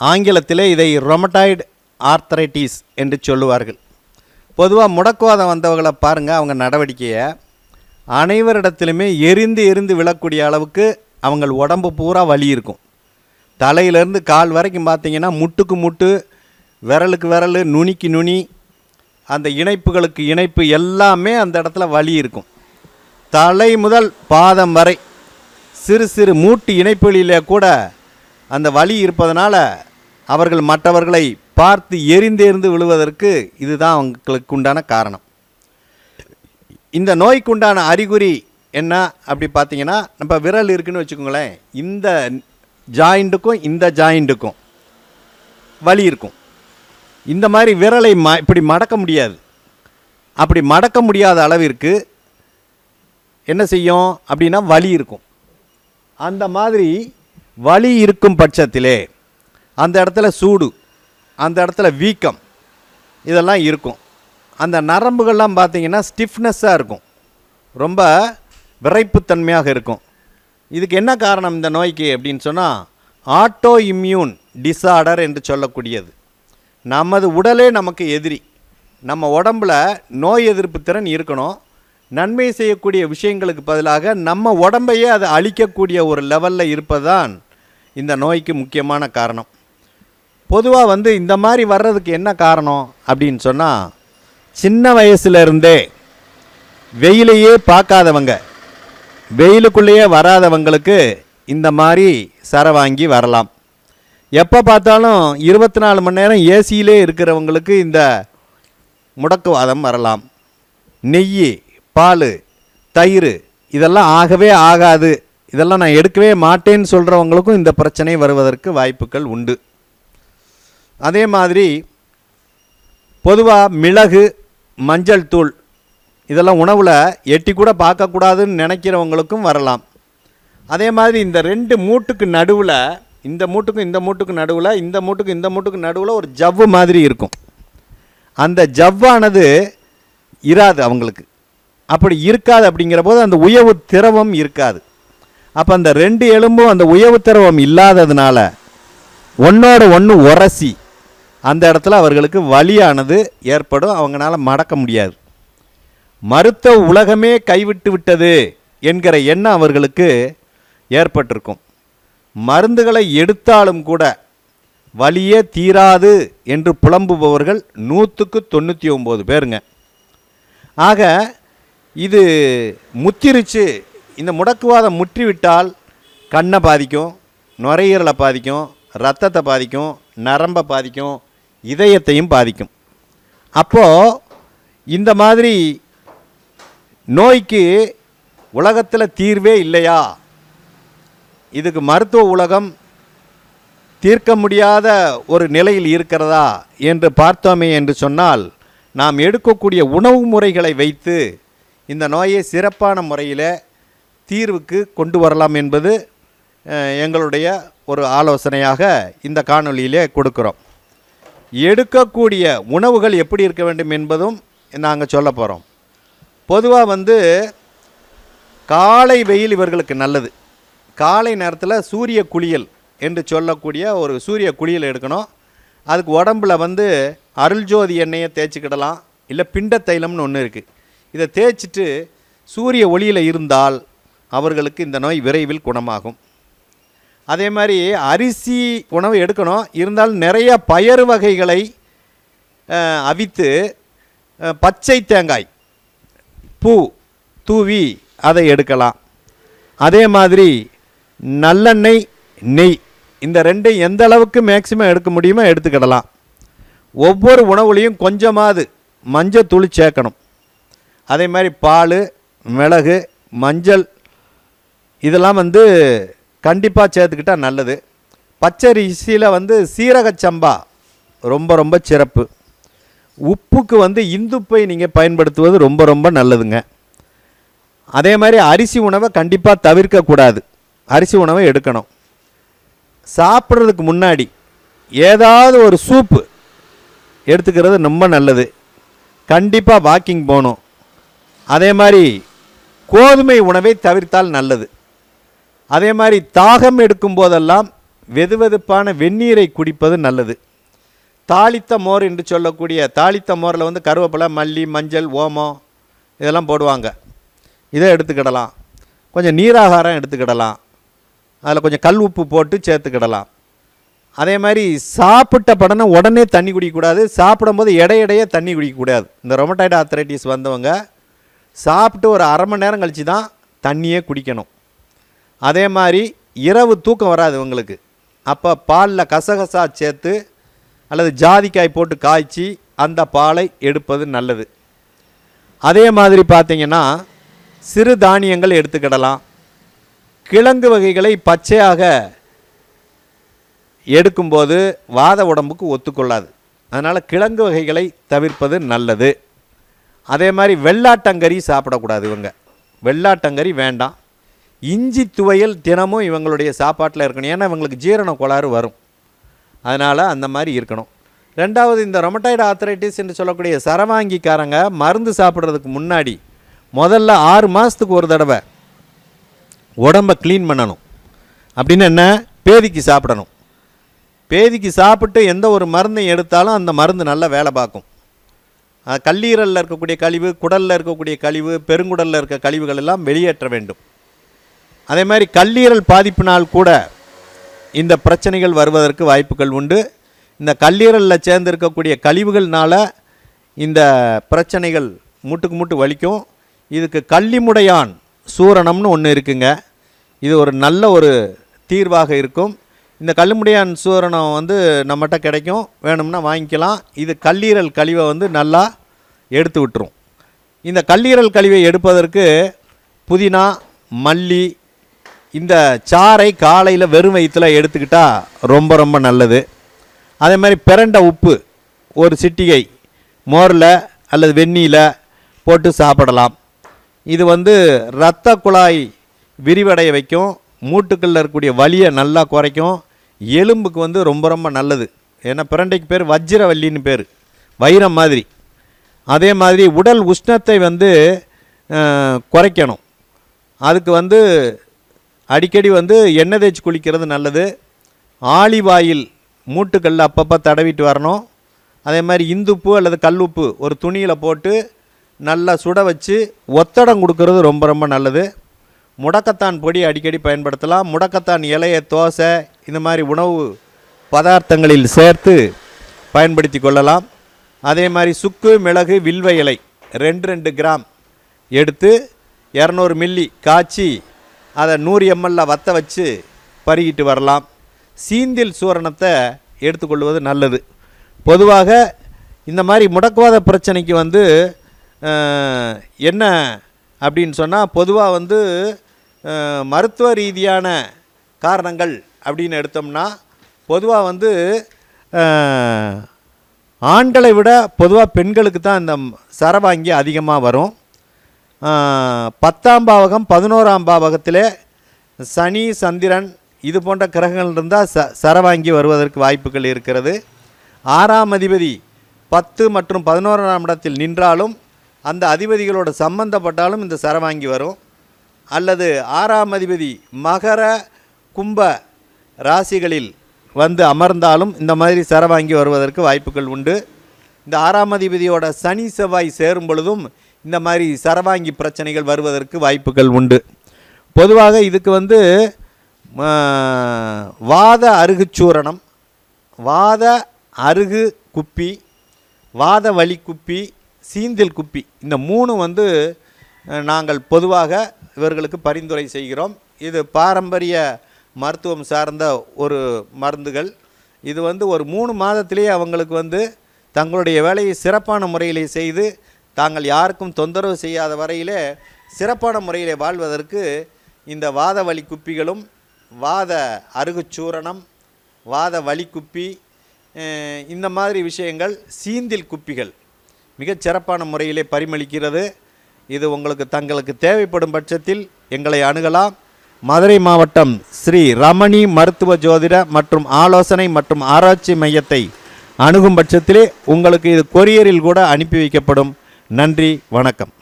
ஆங்கிலத்திலே இதை rheumatoid arthritis என்று சொல்லுவார்கள். பொதுவாக முடக்குவாதம் வந்தவர்களை பாருங்கள் அவங்க நடவடிக்கையை. அனைவரிடத்திலுமே எரிந்து எரிந்து விழக்கூடிய அளவுக்கு அவங்க உடம்பு பூரா வலி இருக்கும். தலையிலேருந்து கால் வரைக்கும் பார்த்திங்கன்னா முட்டுக்கு முட்டு விரலுக்கு விரல் நுனிக்கு நுனி அந்த இணைப்புகளுக்கு இணைப்பு எல்லாமே அந்த இடத்துல வலி இருக்கும். தலை முதல் பாதம் வரை சிறு சிறு மூட்டு இணைப்புகளிலே கூட அந்த வலி இருப்பதனால் அவர்கள் மற்றவர்களை பார்த்து எரிந்தெறிந்து விழுவதற்கு இதுதான் அவங்களுக்கு உண்டான காரணம். இந்த நோய்க்குண்டான அறிகுறி என்ன அப்படி பார்த்தீங்கன்னா நம்ம விரல் இருக்குன்னு வச்சுக்கோங்களேன் இந்த ஜாயிண்ட்டுக்கும் இந்த ஜாயிண்ட்டுக்கும் வலி இருக்கும். இந்த மாதிரி விரலை ம இப்படி மடக்க முடியாது. அப்படி மடக்க முடியாத அளவிற்கு என்ன செய்யும்? அப்படின்னா வலி இருக்கும். அந்த மாதிரி வலி இருக்கும் பட்சத்திலே அந்த இடத்துல சூடு அந்த இடத்துல வீக்கம் இதெல்லாம் இருக்கும். அந்த நரம்புகள்லாம் பார்த்திங்கன்னா ஸ்டிஃப்னஸ்ஸாக இருக்கும். ரொம்ப விரைப்புத்தன்மையாக இருக்கும். இதுக்கு என்ன காரணம் இந்த நோய்க்கு அப்படின்னு சொன்னால் ஆட்டோ இம்யூன் டிஸார்டர் என்று சொல்லக்கூடியது. நமது உடலே நமக்கு எதிரி. நம்ம உடம்புல நோய் எதிர்ப்பு திறன் இருக்கணும். நன்மை செய்யக்கூடிய விஷயங்களுக்கு பதிலாக நம்ம உடம்பையே அதை அழிக்கக்கூடிய ஒரு லெவலில் இருப்பதுதான் இந்த நோய்க்கு முக்கியமான காரணம். பொதுவாக வந்து இந்த மாதிரி வர்றதுக்கு என்ன காரணம் அப்படின்னு சொன்னால் சின்ன வயசுலேருந்தே வெயிலையே பார்க்காதவங்க வெயிலுக்குள்ளேயே வராதவங்களுக்கு இந்த மாதிரி சர வாங்கி வரலாம். எப்போ பார்த்தாலும் இருபத்தி நாலு மணி நேரம் ஏசியிலே இருக்கிறவங்களுக்கு இந்த முடக்குவாதம் வரலாம். நெய் பால் தயிர் இதெல்லாம் ஆகவே ஆகாது. இதெல்லாம் நான் எடுக்கவே மாட்டேன்னு சொல்கிறவங்களுக்கும் இந்த பிரச்சனை வருவதற்கு வாய்ப்புகள் உண்டு. அதே மாதிரி பொதுவாக மிளகு மஞ்சள் தூள் இதெல்லாம் உணவில் எட்டி கூட பார்க்கக்கூடாதுன்னு நினைக்கிறவங்களுக்கும் வரலாம். அதே மாதிரி இந்த ரெண்டு மூட்டுக்கு நடுவில் இந்த மூட்டுக்கும் இந்த மூட்டுக்கு நடுவில் இந்த மூட்டுக்கு இந்த மூட்டுக்கு நடுவில் ஒரு ஜவ்வு மாதிரி இருக்கும். அந்த ஜவ்வானது இராது அவங்களுக்கு. அப்படி இருக்காது அப்படிங்கிற போது அந்த உயவு திரவம் இருக்காது. அப்போ அந்த ரெண்டு எலும்பும் அந்த உயவு திரவம் இல்லாததுனால ஒன்றோட ஒன்று உரசி அந்த இடத்துல அவர்களுக்கு வலியானது ஏற்படும். அவங்களால மடக்க முடியாது. மருத்துவ உலகமே கைவிட்டு விட்டது என்கிற எண்ணம் அவர்களுக்கு ஏற்பட்டிருக்கும். மருந்துகளை எடுத்தாலும் கூட வலியே தீராது என்று புலம்புபவர்கள் நூற்றுக்கு தொண்ணூற்றி ஒம்பது பேருங்க. ஆக இது முத்திருச்சு இந்த முடக்குவாதம் முற்றிவிட்டால் கண்ணை பாதிக்கும் நுரையீரலை பாதிக்கும் ரத்தத்தை பாதிக்கும் நரம்பை பாதிக்கும் இதயத்தையும் பாதிக்கும். அப்போது இந்த மாதிரி நோய்க்கு உலகத்தில் தீர்வே இல்லையா? இதுக்கு மருத்துவ உலகம் தீர்க்க முடியாத ஒரு நிலையில் இருக்கிறதா என்று பார்த்தோமே என்று சொன்னால் நாம் எடுக்கக்கூடிய உணவு முறைகளை வைத்து இந்த நோயை சிறப்பான முறையில் தீர்வுக்கு கொண்டு வரலாம் என்பது எங்களுடைய ஒரு ஆலோசனையாக இந்த காணொலியிலே கொடுக்குறோம். எடுக்கக்கூடிய உணவுகள் எப்படி இருக்க வேண்டும் என்பதும் நாங்கள் சொல்ல போகிறோம் பொதுவாக வந்து காலை வெயில் இவர்களுக்கு நல்லது. காலை நேரத்தில் சூரிய குளியல் என்று சொல்லக்கூடிய ஒரு சூரிய குளியல் எடுக்கணும். அதுக்கு உடம்புல வந்து அருள்ஜோதி எண்ணெயை தேய்ச்சிக்கிடலாம். இல்லை பிண்ட தைலம்னு ஒன்று இருக்குது இதை தேய்ச்சிட்டு சூரிய ஒளியில் இருந்தால் அவர்களுக்கு இந்த நோய் விரைவில் குணமாகும். அதே மாதிரி அரிசி உணவு எடுக்கணும். இருந்தாலும் நிறைய பயறு வகைகளை அவித்து பச்சை தேங்காய் பூ தூவி அதை எடுக்கலாம். அதே மாதிரி நல்லெண்ணெய் நெய் இந்த ரெண்டும் எந்த அளவுக்கு மேக்சிமம் எடுக்க முடியுமோ எடுத்துக்கிடலாம். ஒவ்வொரு உணவுலையும் கொஞ்சமாவது மஞ்சள் தூள் சேர்க்கணும். அதே மாதிரி பால் மிளகு மஞ்சள் இதெல்லாம் வந்து கண்டிப்பாக சேர்த்துக்கிட்டால் நல்லது. பச்சரிசியில் வந்து சீரகச்சம்பா ரொம்ப ரொம்ப சிறப்பு. உப்புக்கு வந்து இந்துப்பை நீங்கள் பயன்படுத்துவது ரொம்ப ரொம்ப நல்லதுங்க. அதே மாதிரி அரிசி உணவை கண்டிப்பாக தவிர்க்கக்கூடாது அரிசி உணவை எடுக்கணும். சாப்பிட்றதுக்கு முன்னாடி ஏதாவது ஒரு சூப்பு எடுத்துக்கிறது ரொம்ப நல்லது. கண்டிப்பாக வாக்கிங் போகணும். அதே மாதிரி கோதுமை உணவை தவிர்த்தால் நல்லது. அதே மாதிரி தாகம் எடுக்கும் போதெல்லாம் வெதுவெதுப்பான வெந்நீரை குடிப்பது நல்லது. தாளித்த மோர் என்று சொல்லக்கூடிய தாளித்த மோரில் வந்து கருவேப்பிலை மல்லி மஞ்சள் ஓமம் இதெல்லாம் போடுவாங்க. இதை எடுத்துக்கிடலாம். கொஞ்சம் நீராகாரம் எடுத்துக்கிடலாம். அதில் கொஞ்சம் கல் உப்பு போட்டு சேர்த்துக்கிடலாம். அதே மாதிரி சாப்பிட்ட படனை உடனே தண்ணி குடிக்கக்கூடாது. சாப்பிடும்போது இடையிடையே தண்ணி குடிக்கக்கூடாது. இந்த ரொமட்டாய்டு ஆர்த்தரைட்டிஸ் வந்தவங்க சாப்பிட்டு ஒரு அரை மணி நேரம் கழித்து தான் தண்ணியே குடிக்கணும். அதே மாதிரி இரவு தூக்கம் வராது இவங்களுக்கு அப்போ பாலில் கசகசா சேர்த்து அல்லது ஜாதிக்காய் போட்டு காய்ச்சி அந்த பாலை எடுப்பது நல்லது. அதே மாதிரி பார்த்தீங்கன்னா சிறு தானியங்கள் எடுத்துக்கிடலாம். கிழங்கு வகைகளை பச்சையாக எடுக்கும்போது வாத உடம்புக்கு ஒத்துக்கொள்ளாது. அதனால் கிழங்கு வகைகளை தவிர்ப்பது நல்லது. அதே மாதிரி வெள்ளாட்டங்கறி சாப்பிடக்கூடாது இவங்க. வெள்ளாட்டங்கறி வேண்டாம். இஞ்சி துவையல் தினமும் இவங்களுடைய சாப்பாட்டில் இருக்கணும். ஏன்னா இவங்களுக்கு ஜீரண கோளாறு வரும். அதனால் அந்த மாதிரி இருக்கணும். ரெண்டாவது இந்த ரொமட்டாய்டு ஆர்த்தரைட்டிஸ் என்று சொல்லக்கூடிய சரவாங்கிக்காரங்க மருந்து சாப்பிட்றதுக்கு முன்னாடி முதல்ல ஆறு மாதத்துக்கு ஒரு தடவை உடம்பை க்ளீன் பண்ணணும். அப்படின்னு என்ன? பேதிக்கு சாப்பிடணும். பேதிக்கு சாப்பிட்டு எந்த ஒரு மருந்தை எடுத்தாலும் அந்த மருந்து நல்லா வேலை பார்க்கும். கல்லீரலில் இருக்கக்கூடிய கழிவு குடலில் இருக்கக்கூடிய கழிவு பெருங்குடலில் இருக்க கழிவுகள் எல்லாம் வெளியேற்ற வேண்டும். அதே மாதிரி கல்லீரல் பாதிப்பினால் கூட இந்த பிரச்சனைகள் வருவதற்கு வாய்ப்புகள் உண்டு. இந்த கல்லீரலில் சேர்ந்து இருக்கக்கூடிய கழிவுகள்னால இந்த பிரச்சனைகள் முட்டுக்கு முட்டு வலிக்கும். இதுக்கு கள்ளிமுடையான் சூரணம்னு ஒன்று இருக்குங்க. இது ஒரு நல்ல ஒரு தீர்வாக இருக்கும். இந்த கல்லுமுடையான் சூரணம் வந்து நம்மகிட்ட கிடைக்கும். வேணும்னா வாங்கிக்கலாம். இது கல்லீரல் கழிவை வந்து நல்லா எடுத்து விட்டுரும். இந்த கல்லீரல் கழிவை எடுப்பதற்கு புதினா மல்லி இந்த சாறை காலையில் வெறும் வயிற்றில் எடுத்துக்கிட்டால் ரொம்ப ரொம்ப நல்லது. அதே மாதிரி பிறண்ட உப்பு ஒரு சிட்டிகை மோரில் அல்லது வெந்நீரில் போட்டு சாப்பிடலாம். இது வந்து இரத்த குழாய் விரிவடைய வைக்கும். மூட்டுக்களில் இருக்கக்கூடிய வலியை நல்லா குறைக்கும். எலும்புக்கு வந்து ரொம்ப ரொம்ப நல்லது. ஏன்னா பிரண்டைக்கு பேர் வஜ்ரவல்லின்னு பேர். வைரம் மாதிரி. அதே மாதிரி உடல் உஷ்ணத்தை வந்து குறைக்கணும். அதுக்கு வந்து அடிக்கடி வந்து எண்ணெய் தேய்ச்சி குளிக்கிறது நல்லது. ஆலிவ் ஆயில் மூட்டுக்கல்ல அப்பப்போ தடவிட்டு வரணும். அதே மாதிரி இந்துப்பு அல்லது கல்லுப்பு ஒரு துணியில் போட்டு நல்லா சுட வச்சு ஒத்தடம் கொடுக்கறது ரொம்ப ரொம்ப நல்லது. முடக்கத்தான் பொடி அடிக்கடி பயன்படுத்தலாம். முடக்கத்தான் இலையை தோசை இந்த மாதிரி உணவு பதார்த்தங்களில் சேர்த்து பயன்படுத்தி கொள்ளலாம். அதே மாதிரி சுக்கு மிளகு வில்வ இலை ரெண்டு ரெண்டு கிராம் எடுத்து இரநூறு மில்லி காய்ச்சி அதை நூறு எம்எல்ல வத்த வச்சு பருகிட்டு வரலாம். சீந்தில் சூரணத்தை எடுத்துக்கொள்வது நல்லது. பொதுவாக இந்த மாதிரி முடக்குவாத பிரச்சனைக்கு வந்து என்ன அப்படின்னு சொன்னால் பொதுவாக வந்து மருத்துவ ரீதியான காரணங்கள் அப்படின்னு எடுத்தோம்னா பொதுவாக வந்து ஆண்களை விட பொதுவாக பெண்களுக்கு தான் இந்த சரவாங்கி அதிகமாக வரும். பத்தாம் பாவகம் பதினோராம் பாவகத்திலே சனி சந்திரன் இது போன்ற கிரகங்கள் இருந்தால் ச சரவாங்கி வருவதற்கு வாய்ப்புகள் இருக்கிறது. ஆறாம் அதிபதி பத்து மற்றும் பதினோராம் இடத்தில் நின்றாலும் அந்த அதிபதிகளோட சம்பந்தப்பட்டாலும் இந்த சரவாங்கி வரும். அல்லது ஆறாம் அதிபதி மகர கும்ப ராசிகளில் வந்து அமர்ந்தாலும் இந்த மாதிரி சரவாங்கி வருவதற்கு வாய்ப்புகள் உண்டு. இந்த ஆறாம் அதிபதியோட சனி செவ்வாய் சேரும் பொழுதும் இந்த மாதிரி சரவாங்கி பிரச்சனைகள் வருவதற்கு வாய்ப்புகள் உண்டு. பொதுவாக இதுக்கு வந்து வாத அருகுச்சூரணம் வாத அருகு குப்பி வாத வலி குப்பி சீந்தில் குப்பி இந்த மூணு வந்து நாங்கள் பொதுவாக இவர்களுக்கு பரிந்துரை செய்கிறோம். இது பாரம்பரிய மருத்துவம் சார்ந்த ஒரு மருந்துகள். இது வந்து ஒரு மூணு மாதத்திலேயே அவங்களுக்கு வந்து தங்களுடைய வேலையை சிறப்பான முறையிலே செய்து தாங்கள் யாருக்கும் தொந்தரவு செய்யாத வரையிலே சிறப்பான முறையிலே வாழ்வதற்கு இந்த வாத வலி குப்பிகளும் வாத அருகுச்சூரணம் வாத வலி குப்பி இந்த மாதிரி விஷயங்கள் சீந்தில் குப்பிகள் மிகச் சிறப்பான முறையிலே பரிமளிக்கிறது. இது உங்களுக்கு தங்களுக்கு தேவைப்படும் பட்சத்தில் எங்களை அணுகலாம். மதுரை மாவட்டம் ஸ்ரீ ரமணி மருத்துவ ஜோதிட மற்றும் ஆலோசனை மற்றும் ஆராய்ச்சி மையத்தை அணுகும் பட்சத்திலே உங்களுக்கு இது கொரியரில் கூட அனுப்பி வைக்கப்படும். நன்றி வணக்கம்.